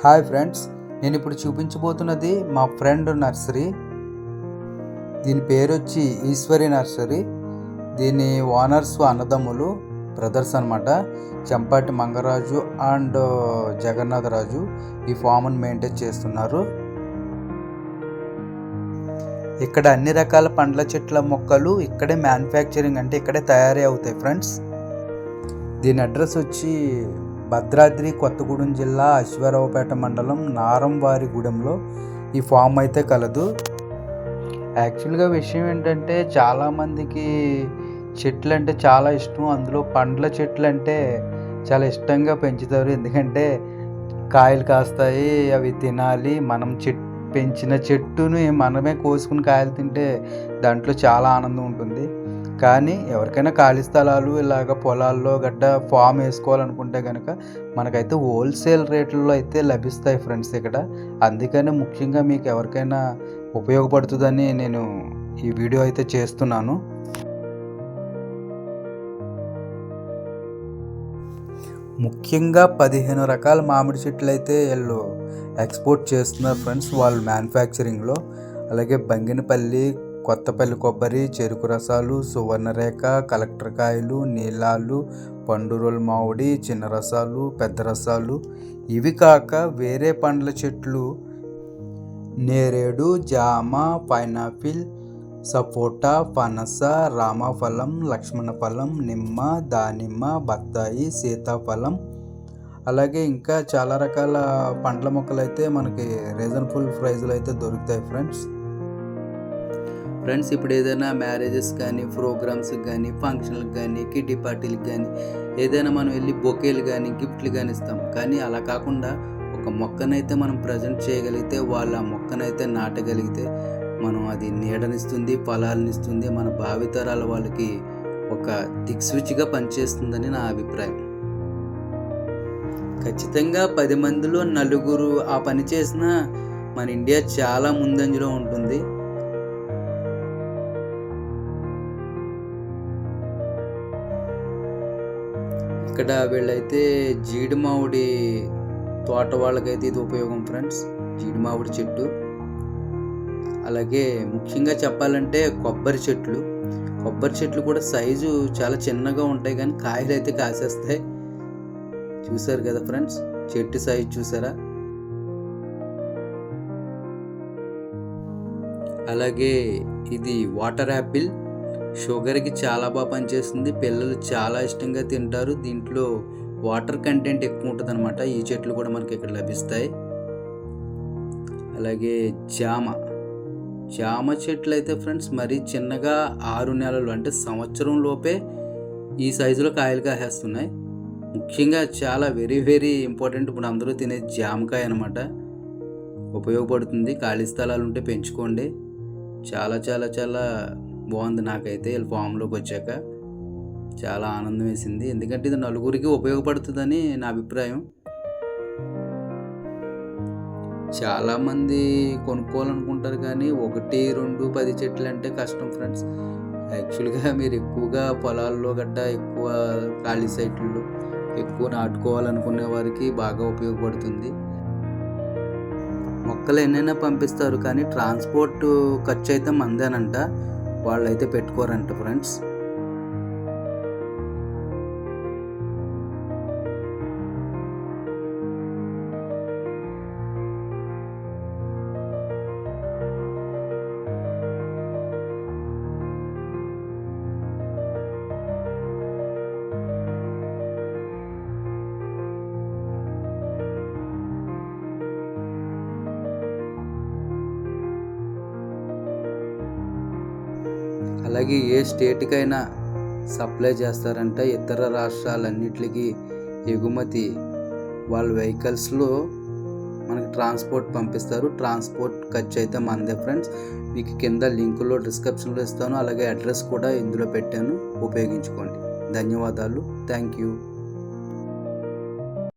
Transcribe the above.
Hi friends నేను ఇప్పుడు చూపించబోతున్నది మా ఫ్రెండ్ నర్సరీ. దీని పేరు వచ్చి ఈశ్వరి నర్సరీ. దీని ఓనర్స్ అన్నదమ్ములు బ్రదర్స్ అనమాట చెంపాటి మంగరాజు అండ్ జగన్నాథరాజు ఈ ఫామ్ని మెయింటైన్ చేస్తున్నారు. ఇక్కడ అన్ని రకాల పండ్ల చెట్ల మొక్కలు ఇక్కడే మ్యానుఫ్యాక్చరింగ్ అంటే ఇక్కడే తయారీ అవుతాయి ఫ్రెండ్స్. దీని అడ్రస్ వచ్చి భద్రాద్రి కొత్తగూడెం జిల్లా అశ్వారావుపేట మండలం నారంవారిగూడెంలో ఈ ఫామ్ అయితే కలదు. యాక్చువల్గా విషయం ఏంటంటే చాలామందికి చెట్లు అంటే చాలా ఇష్టం. అందులో పండ్ల చెట్లు అంటే చాలా ఇష్టంగా పెంచుతారు. ఎందుకంటే కాయలు కాస్తాయి అవి తినాలి మనం చెట్ పెంచిన చెట్టుని మనమే కోసుకుని కాయలు తింటే దాంట్లో చాలా ఆనందం ఉంటుంది. కానీ ఎవరికైనా ఖాళీ స్థలాలు ఇలాగ పొలాల్లో గడ్డ ఫామ్ వేసుకోవాలనుకుంటే కనుక మనకైతే హోల్సేల్ రేట్లలో అయితే లభిస్తాయి ఫ్రెండ్స్ ఇక్కడ. అందుకని ముఖ్యంగా మీకు ఎవరికైనా ఉపయోగపడుతుందని నేను ఈ వీడియో అయితే చేస్తున్నాను. ముఖ్యంగా పదిహేను రకాల మామిడి చెట్లు అయితే వీళ్ళు ఎక్స్పోర్ట్ చేస్తున్నారు ఫ్రెండ్స్ వాళ్ళు మ్యానుఫ్యాక్చరింగ్లో అలాగే బంగినపల్లి కొత్తపల్లి కొబ్బరి చెరుకు రసాలు సువర్ణరేఖ కలెక్టర్ కాయలు నీలాలు పండురోలు మామిడి చిన్న రసాలు పెద్ద రసాలు. ఇవి కాక వేరే పండ్ల చెట్లు నేరేడు జామ పైనాపిల్ సపోటా పనస రామఫలం లక్ష్మణ ఫలం నిమ్మ దానిమ్మ బత్తాయి సీతాఫలం అలాగే ఇంకా చాలా రకాల పండ్ల మొక్కలు అయితే మనకి రీజనబుల్ ప్రైజ్లో అయితే దొరుకుతాయి ఫ్రెండ్స్. ఫ్రెండ్స్ ఇప్పుడు ఏదైనా మ్యారేజెస్ కానీ ప్రోగ్రామ్స్ కానీ ఫంక్షన్లకు కానీ కిడ్డీ పార్టీలకు కానీ ఏదైనా మనం వెళ్ళి బొకేలు కానీ గిఫ్ట్లు కానీ ఇస్తాం. కానీ అలా కాకుండా ఒక మొక్కనైతే మనం ప్రజెంట్ చేయగలిగితే వాళ్ళు ఆ మొక్కనైతే నాటగలిగితే మనం అది నీడనిస్తుంది ఫలాలనిస్తుంది మన భావితరాల వాళ్ళకి ఒక దిక్సూచిగా పనిచేస్తుందని నా అభిప్రాయం. ఖచ్చితంగా పది మందిలో నలుగురు ఆ పని చేసిన మన ఇండియా చాలా ముందంజలో ఉంటుంది. ఇక్కడ వీళ్ళైతే జీడి మామిడి తోట వాళ్ళకైతే ఇది ఉపయోగం ఫ్రెండ్స్. జీడి మామిడి చెట్టు. అలాగే ముఖ్యంగా చెప్పాలంటే కొబ్బరి చెట్లు. కొబ్బరి చెట్లు కూడా సైజు చాలా చిన్నగా ఉంటాయి కానీ కాయలు అయితే కాసేస్తాయి. చూశారు కదా ఫ్రెండ్స్? చెట్టు సైజ్ చూసారా? అలాగే ఇది వాటర్ యాపిల్ షుగర్కి చాలా బాగా పనిచేస్తుంది. పిల్లలు చాలా ఇష్టంగా తింటారు. దీంట్లో వాటర్ కంటెంట్ ఎక్కువ ఉంటుంది అనమాట ఈ చెట్లు కూడా మనకి ఇక్కడ లభిస్తాయి. అలాగే జామ. జామ చెట్లు అయితే ఫ్రెండ్స్ మరీ చిన్నగా ఆరు నెలలు అంటే సంవత్సరం లోపే ఈ సైజులో కాయలు కాసేస్తున్నాయి. ముఖ్యంగా చాలా వెరీ వెరీ ఇంపార్టెంట్ ఇప్పుడు అందరూ తినే జామకాయ అనమాట ఉపయోగపడుతుంది. ఖాళీ స్థలాలు ఉంటే పెంచుకోండి. చాలా చాలా చాలా బాగుంది నాకైతే వీళ్ళ ఫామ్లోకి వచ్చాక. చాలా ఆనందం వేసింది. ఎందుకంటే ఇది నలుగురికి ఉపయోగపడుతుందని నా అభిప్రాయం. చాలామంది కొనుక్కోవాలనుకుంటారు కానీ ఒకటి రెండు పది చెట్లు అంటే కష్టం ఫ్రెండ్స్ యాక్చువల్గా మీరు ఎక్కువగా పొలాల్లో గట్ట ఎక్కువ ఖాళీ సైట్లలో ఎక్కువ నాటుకోవాలనుకునే వారికి బాగా ఉపయోగపడుతుంది. మొక్కలు ఎన్నైనా పంపిస్తారు కానీ ట్రాన్స్పోర్ట్ ఖర్చు అయితే మందేనంట. వాళ్ళైతే పెట్టుకోరంట ఫ్రెండ్స్. అలాగే ఏ స్టేట్కైనా సప్లై చేస్తారంటే ఇతర రాష్ట్రాలన్నిటికీ ఎగుమతి. వాళ్ళ వెహికల్స్లో మనకి ట్రాన్స్పోర్ట్ పంపిస్తారు. ట్రాన్స్పోర్ట్ ఖర్చు అయితే మనదే ఫ్రెండ్స్. మీకు కింద లింకులో డిస్క్రిప్షన్లో ఇస్తాను. అలాగే అడ్రస్ కూడా ఇందులో పెట్టాను. ఉపయోగించుకోండి. ధన్యవాదాలు. Thank you.